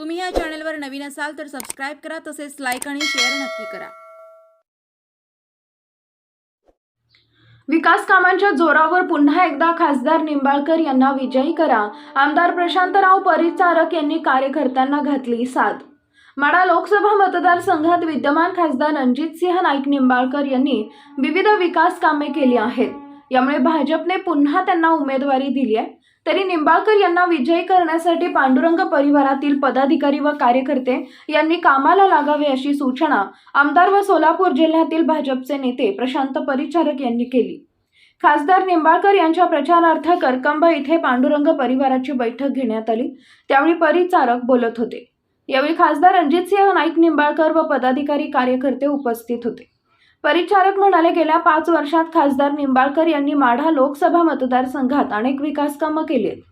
तुम्ही या चॅनलवर नवीन असाल तर सबस्क्राईब करा तसेच लाईक आणि शेअर नक्की करा. विकास कामांच्या जोरावर पुन्हा एकदा खासदार निंबाळकर यांना विजयी करा. आमदार प्रशांतराव परिचारक यांनी कार्यकर्त्यांना घातली साथ. माडा लोकसभा मतदारसंघात विद्यमान खासदार रणजितसिंह नाईक निंबाळकर यांनी विविध विकास कामे केली आहेत. यामुळे भाजपने पुन्हा त्यांना उमेदवारी दिली आहे. तरी निंबाळकर यांना विजयी करण्यासाठी पांडुरंग परिवारातील पदाधिकारी व कार्यकर्ते यांनी कामाला लागावे अशी सूचना आमदार व सोलापूर जिल्ह्यातील भाजपचे नेते प्रशांत परिचारक यांनी केली. खासदार निंबाळकर यांच्या प्रचारार्थ करकंब इथे पांडुरंग परिवाराची बैठक घेण्यात आली. त्यावेळी परिचारक बोलत होते. यावेळी खासदार रणजितसिंह नाईक निंबाळकर व पदाधिकारी कार्यकर्ते उपस्थित होते. परिचारक म्हणाले गेल्या पाच वर्षात खासदार निंबाळकर यांनी माढा लोकसभा मतदारसंघात अनेक विकास कामं केली आहेत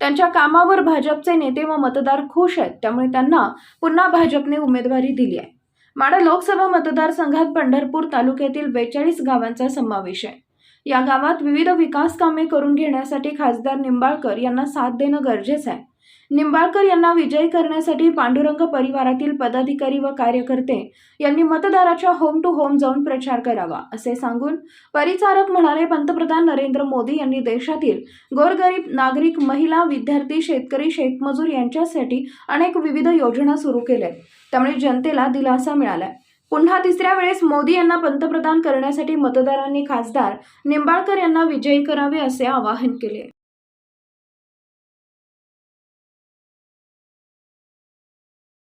त्यांच्या कामावर भाजपचे नेते व मतदार खुश आहेत त्यामुळे त्यांना पुन्हा भाजपने उमेदवारी दिली आहे. माढा लोकसभा मतदारसंघात पंढरपूर तालुक्यातील बेचाळीस गावांचा समावेश आहे. या गावात विविध विकास कामे करून घेण्यासाठी खासदार निंबाळकर यांना साथ देणं गरजेचं आहे. निंबाळकर यांना विजयी करण्यासाठी पांडुरंग परिवारातील पदाधिकारी व कार्यकर्ते यांनी मतदाराच्या होम टू होम जाऊन प्रचार करावा असे सांगून परिचारक म्हणाले पंतप्रधान नरेंद्र मोदी यांनी देशातील गोरगरीब नागरिक महिला विद्यार्थी शेतकरी शेतमजूर यांच्यासाठी अनेक विविध योजना सुरू केल्या त्यामुळे जनतेला दिलासा मिळालाय. पुन्हा तिसऱ्या वेळेस मोदी यांना पंतप्रधान करण्यासाठी मतदारांनी खासदार निंबाळकर यांना विजयी करावे असे आवाहन केले.